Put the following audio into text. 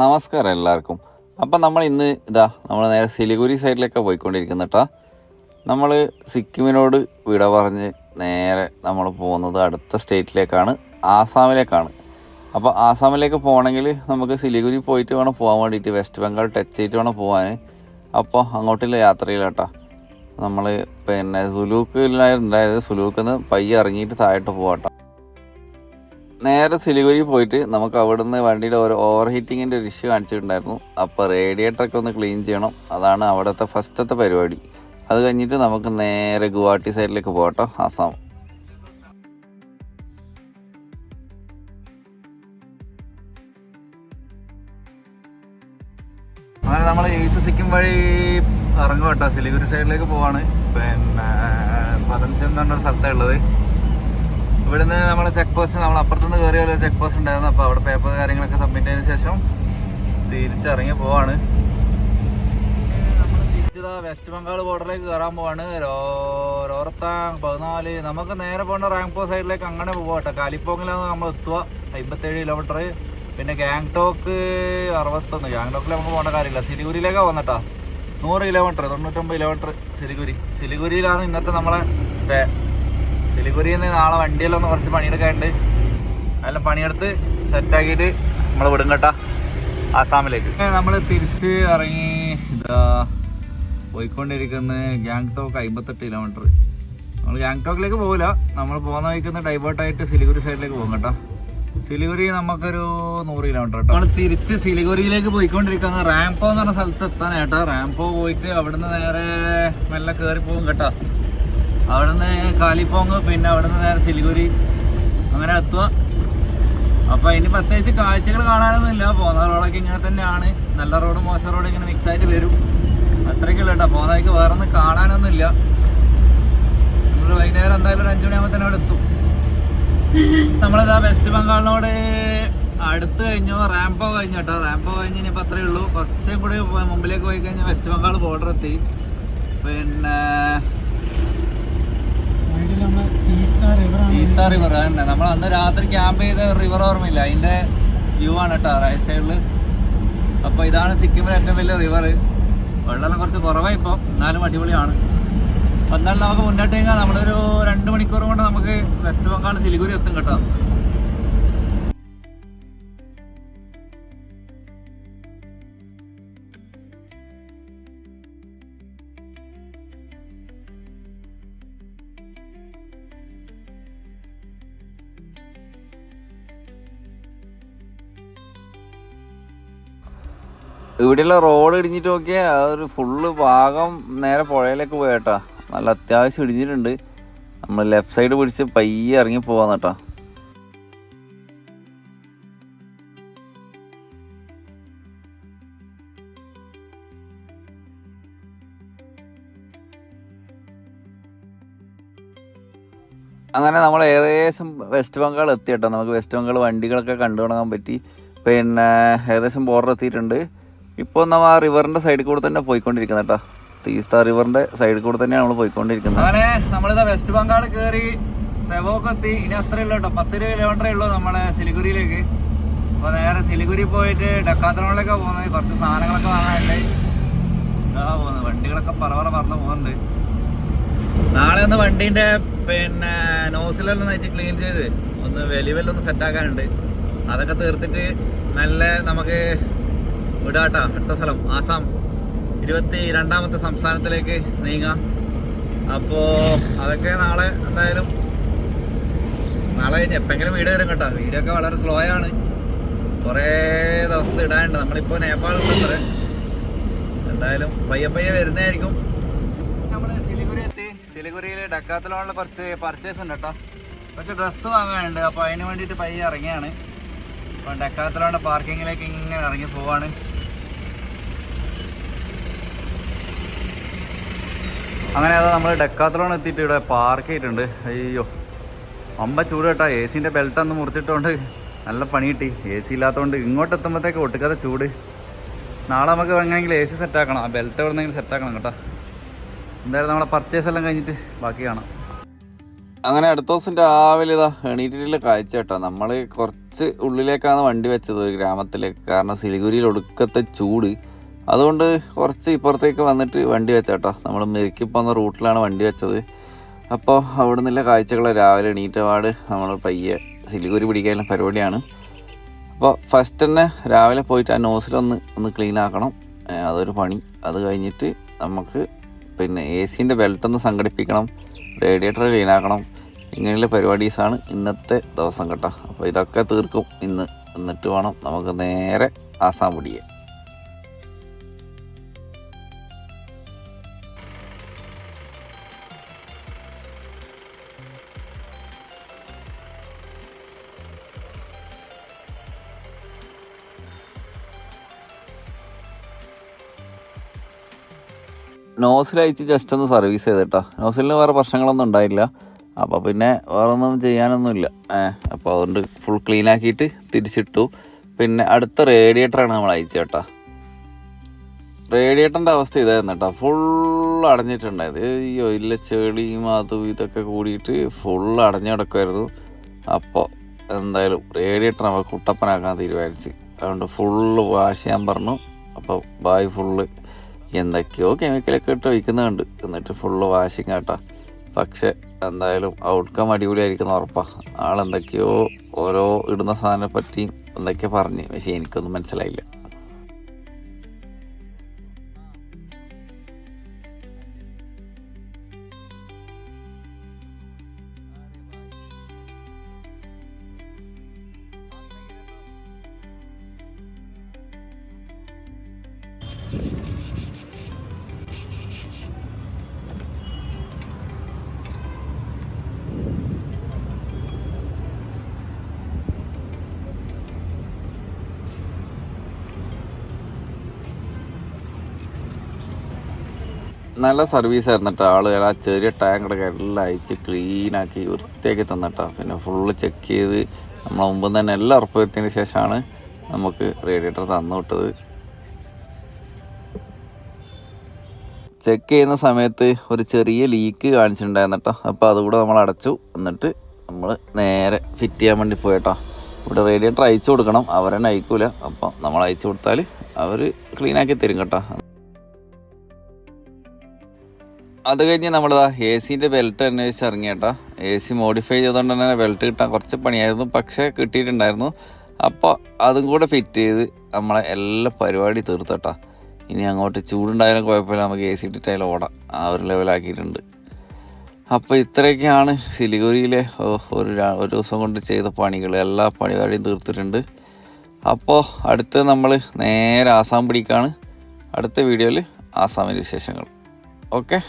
നമസ്കാരം എല്ലാവർക്കും. അപ്പം നമ്മൾ ഇന്ന് ഇതാ നമ്മൾ നേരെ സിലിഗുരി സൈഡിലൊക്കെ പോയിക്കൊണ്ടിരിക്കുന്ന കേട്ടോ നമ്മൾ സിക്കിമിനോട് വിട പറഞ്ഞ് നേരെ നമ്മൾ പോകുന്നത് അടുത്ത സ്റ്റേറ്റിലേക്കാണ് ആസാമിലേക്കാണ്. അപ്പോൾ ആസാമിലേക്ക് പോകണമെങ്കിൽ നമുക്ക് സിലിഗുരി പോയിട്ട് വേണം പോകാൻ വേണ്ടിയിട്ട് വെസ്റ്റ് ബംഗാൾ ടച്ച് ചെയ്തിട്ട് വേണം പോകാൻ അപ്പോൾ അങ്ങോട്ടുള്ള യാത്രയിലാട്ടോ നമ്മൾ പിന്നെ സുലൂക്കിലായിരുന്നു അതായത് സുലൂക്കിൽ നിന്ന് പയ്യെ ഇറങ്ങിയിട്ട് താഴോട്ട് പോകാട്ടോ നേരെ സിലിഗുരി പോയിട്ട് നമുക്ക് അവിടുന്ന് വണ്ടിയുടെ ഒരു ഓവർ ഹീറ്റിങ്ങിന്റെ ഒരു ഇഷ്യൂ കാണിച്ചിട്ടുണ്ടായിരുന്നു. അപ്പോൾ റേഡിയേറ്ററൊക്കെ ഒന്ന് ക്ലീൻ ചെയ്യണം. അതാണ് അവിടുത്തെ ഫസ്റ്റത്തെ പരിപാടി. അത് കഴിഞ്ഞിട്ട് നമുക്ക് നേരെ ഗുവാഹട്ടി സൈഡിലേക്ക് പോകട്ടോ ആസാം അങ്ങനെ നമ്മൾ ഈസ്റ്റ് സിക്കിം വഴി ഇറങ്ങും കേട്ടോ. സിലിഗുരി സൈഡിലേക്ക് പോവാണ്. പിന്നെ പതംചന്ദ് എന്ന സ്ഥലത്താണ് ഉള്ളത്. ഇവിടുന്ന് നമ്മൾ ചെക്ക് പോസ്റ്റ് നമ്മൾ അപ്പുറത്തുനിന്ന് കയറിയ ഒരു ചെക്ക് പോസ്റ്റ് ഉണ്ടായിരുന്നു. അപ്പോൾ അവിടെ പേപ്പർ കാര്യങ്ങളൊക്കെ സബ്മിറ്റ് ചെയ്തതിന് ശേഷം തിരിച്ചിറങ്ങി പോവാണ്. നമ്മൾ തിരിച്ചതാ വെസ്റ്റ് ബംഗാൾ ബോർഡറിലേക്ക് കയറാൻ പോവാണ്. രോറത്താങ് പതിനാല്. നമുക്ക് നേരെ പോകേണ്ട റാങ്പോ സൈഡിലേക്ക് അങ്ങനെ പോകട്ടെ കാലിപ്പോങ്ങിലാണ് നമ്മൾ എത്തുക. അമ്പത്തേഴ് കിലോമീറ്റർ പിന്നെ ഗാങ്ടോക്ക് അറുപത്തൊന്ന്. ഗാങ്ടോക്കിൽ നമുക്ക് പോകേണ്ട കാര്യമില്ല. സിലിഗുരിയിലേക്കാണ് വന്നിട്ടാ നൂറ് കിലോമീറ്റർ തൊണ്ണൂറ്റൊമ്പത് കിലോമീറ്റർ സിലിഗുരി. സിലിഗുരിയിലാണ് ഇന്നത്തെ നമ്മളെ സ്റ്റേ സിലിഗുരിയിൽ നിന്ന് നാളെ വണ്ടിയിലൊന്ന് കുറച്ച് പണിയെടുക്കാണ്ട് അതെല്ലാം പണിയെടുത്ത് സെറ്റാക്കിയിട്ട് നമ്മൾ വിടും കേട്ടാ. ആസാമിലേക്ക്. നമ്മൾ തിരിച്ച് ഇറങ്ങി ഇതാ പോയിക്കൊണ്ടിരിക്കുന്ന ഗാങ്ടോക്ക് അമ്പത്തെട്ട് കിലോമീറ്റർ നമ്മൾ ഗാങ്ടോക്കിലേക്ക് പോകില്ല നമ്മൾ പോകുന്ന വഴിക്കുന്ന ഡൈവേർട്ടായിട്ട് സിലിഗുരി സൈഡിലേക്ക് പോകും കേട്ടോ. സിലിഗുരി നമുക്കൊരു നൂറ് കിലോമീറ്റർ കേട്ടോ. നമ്മൾ തിരിച്ച് സിലിഗുരിയിലേക്ക് പോയിക്കൊണ്ടിരിക്കുന്ന റാംപോ എന്ന് പറഞ്ഞ സ്ഥലത്ത് എത്താനായിട്ടോ. റാംപോ പോയിട്ട് അവിടുന്ന് നേരെ മെല്ലെ കയറി പോകും കേട്ടോ. അവിടുന്ന് കാലിപ്പോങ് പിന്നെ അവിടുന്ന് നേരെ സിലിഗുരി. അങ്ങനെ എത്തുക അപ്പൊ ഇനി പ്രത്യേകിച്ച് കാഴ്ചകൾ കാണാനൊന്നുമില്ല. പോകുന്ന റോഡൊക്കെ ഇങ്ങനെ തന്നെയാണ്. നല്ല റോഡ് മോശം റോഡ് ഇങ്ങനെ മിക്സ് ആയിട്ട് വരും. അത്രയ്ക്കുള്ള കേട്ടോ. പോകുന്ന വഴിക്ക് വേറെ ഒന്നും കാണാനൊന്നും ഇല്ല നമ്മൾ വൈകുന്നേരം എന്തായാലും ഒരു അഞ്ചുമണിയാകുമ്പോൾ തന്നെ അവിടെ എത്തും. നമ്മളിതാ വെസ്റ്റ് ബംഗാളിനോട് അടുത്ത് കഴിഞ്ഞു. റാംപോ കഴിഞ്ഞു കേട്ടോ. റാംപോ കഴിഞ്ഞ് ഇനിയിപ്പോൾ അത്രയേ ഉള്ളൂ. കുറച്ചും കൂടി മുമ്പിലേക്ക് പോയി കഴിഞ്ഞാൽ വെസ്റ്റ് ബംഗാൾ ബോർഡർ എത്തി. പിന്നെ റിവറാണ് റിവർ തന്നെ. നമ്മൾ അന്ന് രാത്രി ക്യാമ്പ് ചെയ്ത റിവർ ഓർമ്മയില്ല. അതിന്റെ വ്യൂ ആണ് കേട്ടോ റൈറ്റ് സൈഡിൽ അപ്പൊ ഇതാണ് സിക്കിമിലെ ഏറ്റവും വലിയ റിവർ വെള്ളം കുറച്ച് കുറവായി ഇപ്പം. എന്നാലും അടിപൊളിയാണ്. എന്നാലും നമുക്ക് മുന്നോട്ട് കഴിഞ്ഞാൽ നമ്മളൊരു രണ്ട് മണിക്കൂർ കൊണ്ട് നമുക്ക് വെസ്റ്റ് ബംഗാൾ സിലിഗുരി എത്തും കേട്ടോ. ഇവിടെയുള്ള റോഡ് ഇടിഞ്ഞിട്ട് നോക്കിയാൽ ഒരു ഫുള്ള് ഭാഗം നേരെ പുഴയിലേക്ക് പോയേട്ടാ. നല്ല അത്യാവശ്യം ഇടിഞ്ഞിട്ടുണ്ട്. നമ്മൾ ലെഫ്റ്റ് സൈഡ് പിടിച്ച് പയ്യെ ഇറങ്ങി പോവാന്ന് കേട്ടോ. അങ്ങനെ നമ്മൾ ഏകദേശം വെസ്റ്റ് ബംഗാൾ എത്തി കേട്ടോ നമുക്ക് വെസ്റ്റ് ബംഗാൾ വണ്ടികളൊക്കെ കണ്ടു തുടങ്ങാൻ പറ്റി. പിന്നെ ഏകദേശം ബോർഡർ എത്തിയിട്ടുണ്ട്. ഇപ്പോൾ നമ്മൾ ആ റിവറിന്റെ സൈഡിൽ കൂടെ തന്നെ പോയിക്കൊണ്ടിരിക്കുന്നത് കേട്ടോ തീസ്ത റിവറിന്റെ സൈഡിൽ കൂടെ തന്നെയാണ് നമ്മൾ പോയിക്കൊണ്ടിരിക്കുന്നത് അങ്ങനെ നമ്മളിതാ വെസ്റ്റ് ബംഗാൾ കയറി സെവോക്ക് എത്തി. ഇനി അത്രയേ ഉള്ളൂ കേട്ടോ പത്ത് രൂപ കിലോമീറ്ററേ ഉള്ളൂ നമ്മളെ സിലിഗുരിയിലേക്ക്. അപ്പോൾ നേരെ സിലിഗുരി പോയിട്ട് ഡക്കാത്തറോണിലേക്കാണ് പോകുന്നത്. കുറച്ച് സാധനങ്ങളൊക്കെ വാങ്ങാനുണ്ട്. ഇതാ പോകുന്നത് വണ്ടികളൊക്കെ പറവറ പറന്ന് പോകുന്നുണ്ട്. നാളെ ഒന്ന് വണ്ടീന്റെ പിന്നെ നോസിലെല്ലാം നയിച്ച് ക്ലീൻ ചെയ്ത് ഒന്ന് വെലിവെല്ലൊന്ന് സെറ്റാക്കാനുണ്ട് അതൊക്കെ തീർത്തിട്ട് നല്ല നമുക്ക് വിടാട്ടാ. അടുത്ത സ്ഥലം. ആസാം. ഇരുപത്തി രണ്ടാമത്തെ സംസ്ഥാനത്തിലേക്ക് നീങ്ങാം. അപ്പോൾ അതൊക്കെ നാളെ എന്തായാലും നാളെ കഴിഞ്ഞ് എപ്പെങ്കിലും വീട് വരും കേട്ടോ. വീഡിയോ ഒക്കെ വളരെ സ്ലോ ആണ്. കുറേ ദിവസത്തെ ഇടാനുണ്ട്. നമ്മളിപ്പോൾ നേപ്പാളിലുണ്ട് എന്തായാലും പയ്യെ പയ്യെ വരുന്നതായിരിക്കും. നമ്മൾ സിലിഗുരി എത്തി. സിലിഗുരിയിൽ ഡക്കാത്തിലുള്ള കുറച്ച് പർച്ചേസ് ഉണ്ട് കേട്ടോ. കുറച്ച് ഡ്രസ്സ് വാങ്ങാനുണ്ട്. അപ്പോൾ അതിന് വേണ്ടിയിട്ട് പയ്യെ ഇറങ്ങിയാണ്. അപ്പം ഡക്കാത്തിലുള്ള പാർക്കിങ്ങിലേക്ക് ഇങ്ങനെ ഇറങ്ങി പോവാണ്. അങ്ങനെ അത് നമ്മൾ ഡക്കാത്തലോൺ എത്തിയിട്ട് ഇവിടെ പാർക്ക് ചെയ്തിട്ടുണ്ട്. അയ്യോ. അമ്പ ചൂട് കേട്ടോ. എ സിന്റെ ബെൽറ്റ് അന്ന് മുറിച്ചിട്ടുകൊണ്ട് നല്ല പണി കിട്ടി. എ സി ഇല്ലാത്തതുകൊണ്ട് ഇങ്ങോട്ട് എത്തുമ്പോഴത്തേക്ക് ഒട്ടുക്കാതെ ചൂട്. നാളെ നമുക്ക് എങ്ങനെയെങ്കിലും എ സി സെറ്റാക്കണം ആ ബെൽറ്റ് എവിടെന്നെങ്കിലും സെറ്റ് സെറ്റാക്കണം കേട്ടോ. എന്തായാലും നമ്മളെ പർച്ചേസ് എല്ലാം കഴിഞ്ഞിട്ട് ബാക്കി കാണാം. അങ്ങനെ അടുത്ത ദിവസം രാവിലെ ഇതാ എണീറ്റിട്ടില്ല കാഴ്ച കേട്ടോ. നമ്മൾ കുറച്ച് ഉള്ളിലേക്കാണ് വണ്ടി വെച്ചത് ഒരു ഗ്രാമത്തിലേക്ക്. കാരണം സിലിഗുരിയിൽ ഒടുക്കത്തെ ചൂട്. അതുകൊണ്ട് കുറച്ച് ഇപ്പുറത്തേക്ക് വന്നിട്ട് വണ്ടി വെച്ചേട്ടോ. നമ്മൾ മെരുക്കി പോകുന്ന റൂട്ടിലാണ് വണ്ടി വെച്ചത്. അപ്പോൾ അവിടെ നിന്നുള്ള കാഴ്ചകൾ രാവിലെ എണീറ്റപാട് നമ്മൾ പയ്യെ സിലിഗുരി പിടിക്കാനുള്ള പരിപാടിയാണ്. അപ്പോൾ ഫസ്റ്റ് തന്നെ രാവിലെ പോയിട്ട് ആ നോസിലൊന്ന് ഒന്ന് ക്ലീൻ ആക്കണം. അതൊരു പണി. അത് കഴിഞ്ഞിട്ട് നമുക്ക് പിന്നെ എ സിന്റെ ബെൽറ്റ് ഒന്ന് സംഘടിപ്പിക്കണം. റേഡിയേറ്റർ ക്ലീൻ ആക്കണം. ഇങ്ങനെയുള്ള പരിപാടീസാണ് ഇന്നത്തെ ദിവസം കേട്ടോ. അപ്പോൾ ഇതൊക്കെ തീർക്കും ഇന്ന്. എന്നിട്ട് വേണം നമുക്ക് നേരെ ആസാം പിടിക്കാൻ നോസിൽ അയച്ച് ജസ്റ്റ് ഒന്ന് സർവീസ് ചെയ്തിട്ടോ. നോസിലിന് വേറെ പ്രശ്നങ്ങളൊന്നും ഉണ്ടായില്ല. അപ്പോൾ പിന്നെ വേറെ ഒന്നും ചെയ്യാനൊന്നുമില്ല അപ്പോൾ അതുകൊണ്ട് ഫുൾ ക്ലീൻ ആക്കിയിട്ട് തിരിച്ചിട്ടു. പിന്നെ അടുത്ത റേഡിയേറ്ററാണ് നമ്മൾ അയച്ചു കേട്ടോ. റേഡിയേറ്ററിന്റെ അവസ്ഥ ഇതായിരുന്നു കേട്ടോ. ഫുൾ അടഞ്ഞിട്ടുണ്ടായത്. ഈ ഒല്ല ചെളിയും അതും ഇതൊക്കെ കൂടിയിട്ട് ഫുൾ അടഞ്ഞു കിടക്കുമായിരുന്നു അപ്പോൾ എന്തായാലും റേഡിയേറ്റർ നമ്മൾ കുട്ടപ്പനാക്കാൻ തീരുമാനിച്ച്. അതുകൊണ്ട് ഫുള്ള് വാഷ് ചെയ്യാൻ പറഞ്ഞു. അപ്പോൾ ബായ് ഫുള്ള് എന്തൊക്കെയോ കെമിക്കലൊക്കെ ഇട്ട് വയ്ക്കുന്നുണ്ട് എന്നിട്ട് ഫുള്ള് വാഷിങ് കേട്ടോ പക്ഷെ എന്തായാലും ഔട്ട്കം അടിപൊളിയായിരിക്കുന്ന ഉറപ്പാണ് ആളെന്തൊക്കെയോ ഓരോ ഇടുന്ന സാധനത്തെ പറ്റി എന്തൊക്കെ പറഞ്ഞ്. പക്ഷേ എനിക്കൊന്നും മനസ്സിലായില്ല. നല്ല സർവീസ് ആയിരുന്നു കേട്ടോ ആൾ ആ ചെറിയ ടാങ്കടൊക്കെ എല്ലാം അയച്ച് ക്ലീനാക്കി വൃത്തിയാക്കി തന്നിട്ടാണ് പിന്നെ ഫുള്ള് ചെക്ക് ചെയ്ത് നമ്മൾ മുമ്പ് തന്നെ എല്ലാം ഉറപ്പുവരുത്തിയതിന് ശേഷമാണ് നമുക്ക് റേഡിയേറ്റർ തന്നു വിട്ടത്. ചെക്ക് ചെയ്യുന്ന സമയത്ത് ഒരു ചെറിയ ലീക്ക് കാണിച്ചിട്ടുണ്ടായിരുന്നു കേട്ടോ അപ്പോൾ അതുകൂടെ നമ്മൾ അടച്ചു. എന്നിട്ട് നമ്മൾ നേരെ ഫിറ്റ് ചെയ്യാൻ വേണ്ടി പോയിട്ടോ ഇവിടെ റേഡിയേറ്റർ അയച്ചു കൊടുക്കണം. അവരെന്നെ അയക്കൂല അപ്പം നമ്മൾ അയച്ചു കൊടുത്താൽ അവർ ക്ലീനാക്കി തരും കേട്ടോ. അത് കഴിഞ്ഞ് നമ്മളിതാ എ സിന്റെ ബെൽറ്റ് അന്വേഷിച്ച് ഇറങ്ങി കേട്ടോ എ സി മോഡിഫൈ ചെയ്തുകൊണ്ട് തന്നെ ബെൽറ്റ് കിട്ടാൻ കുറച്ച് പണിയായിരുന്നു പക്ഷേ കിട്ടിയിട്ടുണ്ടായിരുന്നു. അപ്പോൾ അതും കൂടെ ഫിറ്റ് ചെയ്ത് നമ്മളെ എല്ലാ പരിപാടി തീർത്തട്ടാ. ഇനി അങ്ങോട്ട് ചൂടുണ്ടായാലും കുഴപ്പമില്ല നമുക്ക് എ സി ഇട്ടിട്ടായാലും ഓടാം. ആ ഒരു ലെവലാക്കിയിട്ടുണ്ട് അപ്പോൾ ഇത്രയൊക്കെയാണ് സിലിഗുരിയിലെ ഒരു ഒരു ദിവസം കൊണ്ട് ചെയ്ത പണികൾ എല്ലാ പരിപാടിയും തീർത്തിട്ടുണ്ട്. അപ്പോൾ അടുത്ത് നമ്മൾ നേരെ ആസാം പിടിക്കാണ്. അടുത്ത വീഡിയോയിൽ ആസാമിന്റെ വിശേഷങ്ങൾ. ഓക്കെ